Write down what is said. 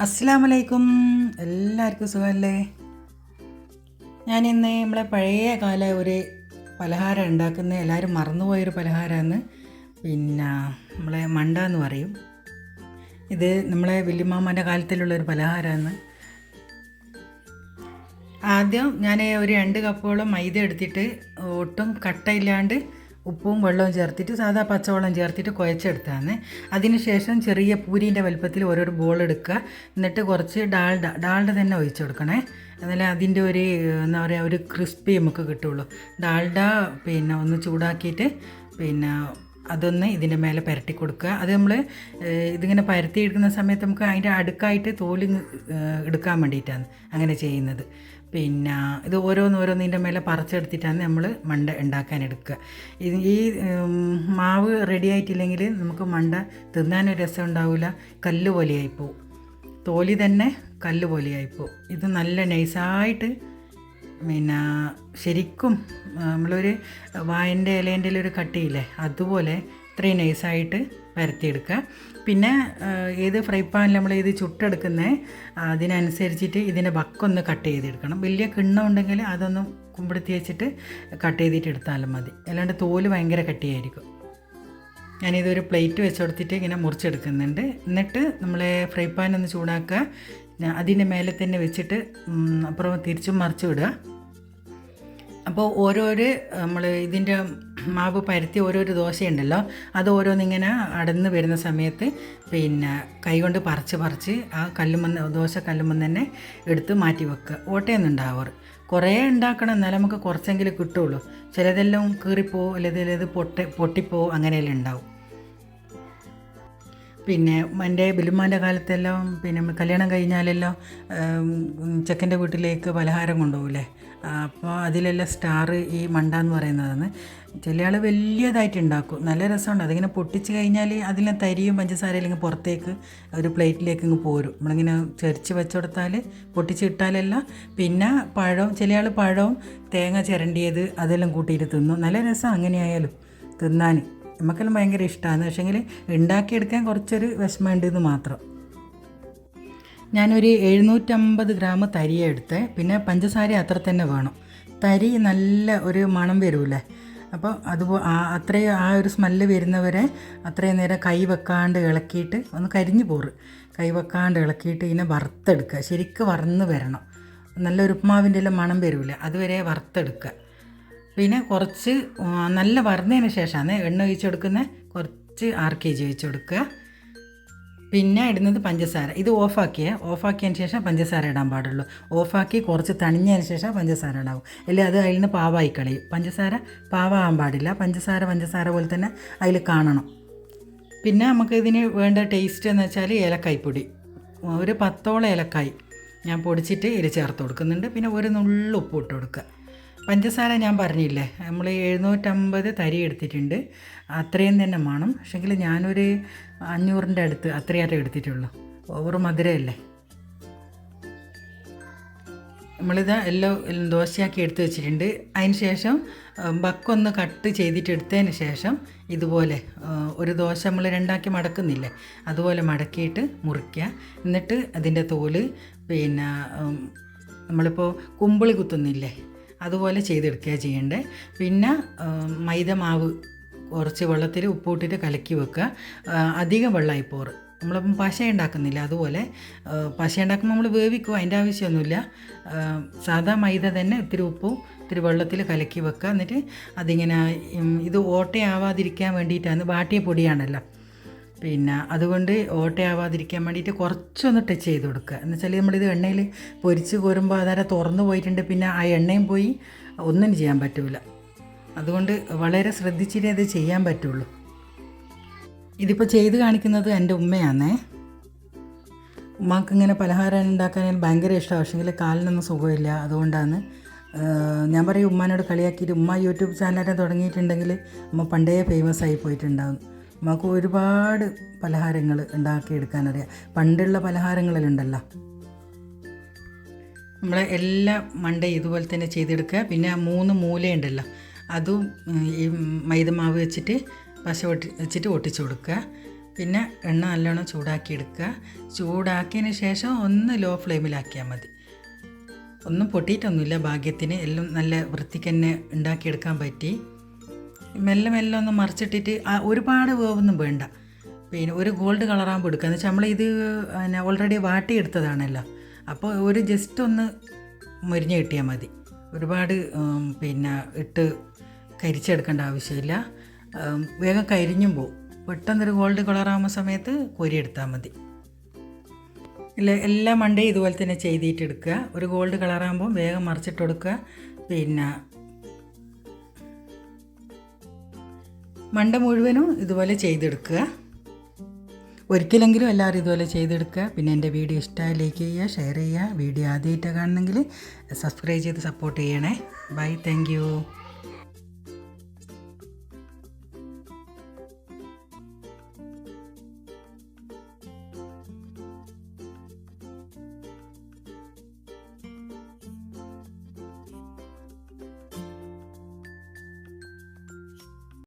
അസ്സാം എല്ലാവർക്കും സുഖമല്ലേ? ഞാനിന്ന് നമ്മളെ പഴയ കാല ഒരു പലഹാരം ഉണ്ടാക്കുന്ന എല്ലാവരും മറന്നുപോയൊരു പലഹാരമാണ്. പിന്നെ നമ്മളെ മണ്ട എന്ന് പറയും. ഇത് നമ്മളെ വല്യമ്മാമ്മന്റെ കാലത്തിലുള്ളൊരു പലഹാരമാണ്. ആദ്യം ഞാൻ ഒരു രണ്ട് കപ്പോളം മൈദ എടുത്തിട്ട് ഒട്ടും കട്ടയില്ലാണ്ട് ഉപ്പും വെള്ളവും ചേർത്തിട്ട് സാധാ പച്ചവെള്ളം ചേർത്തിട്ട് കുഴച്ചെടുത്താണ് അതിനുശേഷം ചെറിയ പൂരീന്റെ വലുപ്പത്തിൽ ഓരോരോ ബോൾ എടുക്കുക. എന്നിട്ട് കുറച്ച് ഡാൾഡ ഡാൾഡ തന്നെ ഒഴിച്ചു കൊടുക്കണേ. എന്നാലേ അതിന്റെ ഒരു എന്താ പറയുക ഒരു ക്രിസ്പി നമുക്ക് കിട്ടുള്ളൂ. ഡാൾഡ പിന്നെ ഒന്ന് ചൂടാക്കിയിട്ട് പിന്നെ അതൊന്ന് ഇതിന്റെ മേലെ പരട്ടി കൊടുക്കുക. അത് നമ്മൾ ഇതിങ്ങനെ പരത്തി എടുക്കുന്ന സമയത്ത് നമുക്ക് അതിന്റെ അടുക്കായിട്ട് തോൽ എടുക്കാൻ വേണ്ടിയിട്ടാണ് അങ്ങനെ ചെയ്യുന്നത്. പിന്നെ ഇത് ഓരോന്ന് ഓരോന്നിന്റെ മേലെ പറിച്ചെടുത്തിട്ടാണ് നമ്മൾ മണ്ട ഉണ്ടാക്കാൻ എടുക്കുക. ഈ മാവ് റെഡി ആയിട്ടില്ലെങ്കിൽ നമുക്ക് മണ്ട തിന്നാനൊരു രസം ഉണ്ടാവില്ല. കല്ല് പോലെയായിപ്പോവും തോലി തന്നെ കല്ല് പോലെയായിപ്പോവും ഇത് നല്ല നൈസായിട്ട് പിന്നെ ശരിക്കും നമ്മളൊരു വായന്റെ ഇലേന്റെ ഒരു കട്ടിയില്ലേ അതുപോലെ ഇത്രയും നൈസായിട്ട് പരത്തിയെടുക്കുക പിന്നെ ഏത് ഫ്രൈ പാനിൽ നമ്മൾ ഇത് ചുട്ടെടുക്കുന്നത് അതിനനുസരിച്ചിട്ട് ഇതിന്റെ ബക്കൊന്ന് കട്ട് ചെയ്തെടുക്കണം. വലിയ കിണ്ണം ഉണ്ടെങ്കിൽ അതൊന്ന് കുമ്പിടുത്തി വെച്ചിട്ട് കട്ട് ചെയ്തിട്ട് എടുത്താലും മതി. അല്ലാണ്ട് തോൽ ഭയങ്കര കട്ടിയായിരിക്കും. ഞാനിതൊരു പ്ലേറ്റ് വെച്ച് കൊടുത്തിട്ട് ഇങ്ങനെ മുറിച്ചെടുക്കുന്നുണ്ട്. എന്നിട്ട് നമ്മൾ ഫ്രൈ പാൻ ഒന്ന് ചൂടാക്കുക. അതിന്റെ മേലെ തന്നെ വെച്ചിട്ട് അപ്പുറം തിരിച്ചും മറിച്ച് വിടുക. അപ്പോൾ ഓരോരോ നമ്മൾ ഇതിന്റെ മാവ് പരത്തി ഓരോരോ ദോശയുണ്ടല്ലോ അത് ഓരോന്നിങ്ങനെ അടന്ന് വരുന്ന സമയത്ത് പിന്നെ കൈകൊണ്ട് പറിച്ച് പറിച്ച് ആ കല്ലുമെന്ന് ദോശ കല്ലുമെന്ന് തന്നെ എടുത്ത് മാറ്റി വെക്കുക. ഓട്ടയൊന്നും ഉണ്ടാവാറ് കുറേ ഉണ്ടാക്കണം എന്നാലും നമുക്ക് കുറച്ചെങ്കിലും കിട്ടുള്ളൂ. ചിലതെല്ലാം കീറിപ്പോവും അല്ലെങ്കിൽ ഇത് പൊട്ടി പൊട്ടിപ്പോവും അങ്ങനെയെല്ലാം ഉണ്ടാവും. പിന്നെ എന്റെ ബിലുമാന്റെ കാലത്തെല്ലാം പിന്നെ കല്യാണം കഴിഞ്ഞാലെല്ലാം ചെക്കന്റെ വീട്ടിലേക്ക് പലഹാരം കൊണ്ടുപോകില്ലേ അപ്പോൾ അതിലെല്ലാം സ്റ്റാർ ഈ മണ്ട എന്ന് പറയുന്നതാണ്. ചില ആൾ വലിയതായിട്ട് ഉണ്ടാക്കും നല്ല രസമുണ്ട്. അതിങ്ങനെ പൊട്ടിച്ച് കഴിഞ്ഞാൽ അതിലെ തരിയും പഞ്ചസാര അല്ലെങ്കിൽ പുറത്തേക്ക് ഒരു പ്ലേറ്റിലേക്ക് ഇങ്ങ് പോരും. നമ്മളിങ്ങനെ ചരിച്ച് വെച്ചുകൊടുത്താൽ പൊട്ടിച്ചിട്ടാലെല്ലാം പിന്നെ പഴവും ചില ആൾ പഴവും തേങ്ങ ചിരണ്ടിയത് അതെല്ലാം കൂട്ടിയിട്ട് തിന്നും. നല്ല രസം അങ്ങനെയായാലും തിന്നാൻ. നമുക്കെല്ലാം ഭയങ്കര ഇഷ്ടമാണ് പക്ഷേങ്കിൽ ഉണ്ടാക്കിയെടുക്കാൻ കുറച്ചൊരു വിഷമമുണ്ട് എന്ന് മാത്രം. ഞാനൊരു എഴുന്നൂറ്റമ്പത് ഗ്രാം തരിയ എടുത്തേ. പിന്നെ പഞ്ചസാര അത്ര തന്നെ വേണം. തരി നല്ല ഒരു മണം വരൂലേ? അപ്പോൾ അതുപോ അത്രയും ആ ഒരു സ്മെല്ല് വരുന്നവരെ അത്രയും നേരം കൈ വെക്കാണ്ട് ഇളക്കിയിട്ട് ഒന്ന് കരിഞ്ഞു പോറ് കൈ വെക്കാണ്ട് ഇളക്കിയിട്ട് ഇതിനെ വറുത്തെടുക്കുക. ശരിക്കും വറന്ന് വരണം. നല്ലൊരു ഉപ്മാവിന്റെ എല്ലാം മണം വരൂലേ? അതുവരെ വറുത്തെടുക്കുക. പിന്നെ കുറച്ച് നല്ല വറുന്നതിന് ശേഷമാണ് എണ്ണ ഒഴിച്ച് കൊടുക്കുന്നത്. കുറച്ച് ആറ് കെ ജി ഒഴിച്ച് കൊടുക്കുക. പിന്നെ ഇടുന്നത് പഞ്ചസാര. ഇത് ഓഫാക്കിയേ. ഓഫാക്കിയതിന് ശേഷം പഞ്ചസാര ഇടാൻ പാടുള്ളൂ. ഓഫാക്കി കുറച്ച് തണിഞ്ഞതിന് ശേഷം പഞ്ചസാര ഇടാവും. അല്ലെങ്കിൽ അത് അതിൽ നിന്ന് പാവായി കളയും. പഞ്ചസാര പാവാകാൻ പാടില്ല. പഞ്ചസാര പഞ്ചസാര പോലെ തന്നെ അതിൽ കാണണം. പിന്നെ നമുക്ക് ഇതിന് വേണ്ട ടേസ്റ്റ് എന്ന് വെച്ചാൽ ഏലക്കായ്പ്പൊടി. ഒരു പത്തോളം ഏലക്കായ് ഞാൻ പൊടിച്ചിട്ട് ഇതിൽ ചേർത്ത് കൊടുക്കുന്നുണ്ട്. പിന്നെ ഒരു നുള്ളു ഉപ്പ് ഇട്ട് കൊടുക്കുക. പഞ്ചസാര ഞാൻ പറഞ്ഞില്ലേ നമ്മൾ എഴുന്നൂറ്റമ്പത് തരി എടുത്തിട്ടുണ്ട്. അത്രയും തന്നെ വേണം. പക്ഷെങ്കിൽ ഞാനൊരു അഞ്ഞൂറിന്റെ അടുത്ത് അത്രയായിട്ട് എടുത്തിട്ടുള്ളൂ. ഓവർ മധുരമല്ലേ? നമ്മളിത് എല്ലാം ദോശയാക്കി എടുത്ത് വെച്ചിട്ടുണ്ട്. അതിന് ശേഷം ബക്കൊന്ന് കട്ട് ചെയ്തിട്ട് എടുത്തതിന് ശേഷം ഇതുപോലെ ഒരു ദോശ നമ്മൾ രണ്ടാക്കി മടക്കുന്നില്ലേ അതുപോലെ മടക്കിയിട്ട് മുറിക്കുക. എന്നിട്ട് അതിന്റെ തോൽ പിന്നെ നമ്മളിപ്പോൾ കുമ്പിളി കുത്തുന്നില്ലേ അതുപോലെ ചെയ്തെടുക്കുക ചെയ്യേണ്ടത് പിന്നെ മൈദ മാവ് കുറച്ച് വെള്ളത്തിൽ ഉപ്പൂട്ടിട്ട് കലക്കി വെക്കുക. അധികം വെള്ളമായി പോറ് നമ്മളിപ്പം പശ ഉണ്ടാക്കുന്നില്ല അതുപോലെ. പശ ഉണ്ടാക്കുമ്പോൾ നമ്മൾ വേവിക്കും അതിന്റെ ആവശ്യമൊന്നുമില്ല. സാധാ മൈദ തന്നെ ഇത്തിരി ഉപ്പും ഇത്തിരി വെള്ളത്തിൽ കലക്കി വെക്കുക. എന്നിട്ട് അതിങ്ങനെ ഇത് ഓട്ടയാവാതിരിക്കാൻ വേണ്ടിയിട്ടാണ്. വാട്ടിയ പൊടിയാണല്ലോ. പിന്നെ അതുകൊണ്ട് ഓട്ടയാവാതിരിക്കാൻ വേണ്ടിയിട്ട് കുറച്ചൊന്ന് ടച്ച് ചെയ്ത് കൊടുക്കുക. എന്ന് വെച്ചാൽ നമ്മളിത് എണ്ണയിൽ പൊരിച്ച് കോരുമ്പോൾ അതാരെ തുറന്നു പോയിട്ടുണ്ട് പിന്നെ ആ എണ്ണയും പോയി ഒന്നും ചെയ്യാൻ പറ്റില്ല അതുകൊണ്ട് വളരെ ശ്രദ്ധിച്ചിട്ടേ അത് ചെയ്യാൻ പറ്റുള്ളൂ. ഇതിപ്പോൾ ചെയ്ത് കാണിക്കുന്നത് എന്റെ ഉമ്മയാണേ. ഉമ്മാക്ക് ഇങ്ങനെ പലഹാരം ഉണ്ടാക്കാൻ ഭയങ്കര ഇഷ്ടമാണ്. പക്ഷേങ്കിൽ കാലിനൊന്നും സുഖമില്ല. അതുകൊണ്ടാണ് ഞാൻ പറയും ഉമ്മാനോട് കളിയാക്കിയിട്ട് ഉമ്മ യൂട്യൂബ് ചാനലൊക്കെ തുടങ്ങിയിട്ടുണ്ടെങ്കിൽ ഉമ്മ പണ്ടേ ഫേമസ് ആയി പോയിട്ടുണ്ടാകും ഉമ്മക്ക് ഒരുപാട് പലഹാരങ്ങൾ ഉണ്ടാക്കിയെടുക്കാനറിയാം. പണ്ടുള്ള പലഹാരങ്ങളിലുണ്ടല്ലോ. നമ്മൾ എല്ലാ മണ്ടയും ഇതുപോലെ തന്നെ ചെയ്തെടുക്കുക. പിന്നെ ആ മൂന്ന് മൂലയുണ്ടല്ലോ. അതും ഈ മൈദമാവ് വെച്ചിട്ട് പശ ഒട്ടി വെച്ചിട്ട് ഒട്ടിച്ചു കൊടുക്കുക. പിന്നെ എണ്ണ നല്ലോണം ചൂടാക്കി എടുക്കുക ചൂടാക്കിയതിന് ശേഷം ഒന്ന് ലോ ഫ്ലെയിമിലാക്കിയാൽ മതി. ഒന്നും പൊട്ടിയിട്ടൊന്നുമില്ല. ഭാഗ്യത്തിന് എല്ലാം നല്ല വൃത്തിക്ക് തന്നെ ഉണ്ടാക്കിയെടുക്കാൻ പറ്റി. മെല്ലെ മെല്ലെ ഒന്ന് മറിച്ചിട്ടിട്ട് ഒരുപാട് വേവൊന്നും വേണ്ട. പിന്നെ ഒരു ഗോൾഡ് കളറാകുമ്പോൾ എടുക്കുക. എന്ന് വെച്ചാൽ നമ്മളിത് പിന്നെ ഓൾറെഡി വാട്ടിയെടുത്തതാണല്ലോ അപ്പോൾ ഒരു ജസ്റ്റ് ഒന്ന് മുരിഞ്ഞ് കിട്ടിയാൽ മതി. ഒരുപാട് പിന്നെ ഇട്ട് കരിച്ചെടുക്കേണ്ട ആവശ്യമില്ല. വേഗം കരിഞ്ഞും പോവും. പെട്ടെന്നൊരു ഗോൾഡ് കളറാകുന്ന സമയത്ത് കോരിയെടുത്താൽ മതി. ഇല്ല എല്ലാ മണ്ടയും ഇതുപോലെ തന്നെ ചെയ്തിട്ടെടുക്കുക ഒരു ഗോൾഡ് കളറാകുമ്പോൾ വേഗം മറിച്ചിട്ട് കൊടുക്കുക. പിന്നെ മണ്ട മുഴുവനും ഇതുപോലെ ചെയ്തെടുക്കുക. ഒരിക്കലെങ്കിലും എല്ലാവരും ഇതുപോലെ ചെയ്തെടുക്കുക. പിന്നെ എന്റെ വീഡിയോ ഇഷ്ടമായി ലൈക്ക് ചെയ്യുക ഷെയർ ചെയ്യുക. വീഡിയോ ആദ്യമായിട്ട് കാണണമെങ്കിൽ സബ്സ്ക്രൈബ് ചെയ്ത് സപ്പോർട്ട് ചെയ്യണേ. Bye thank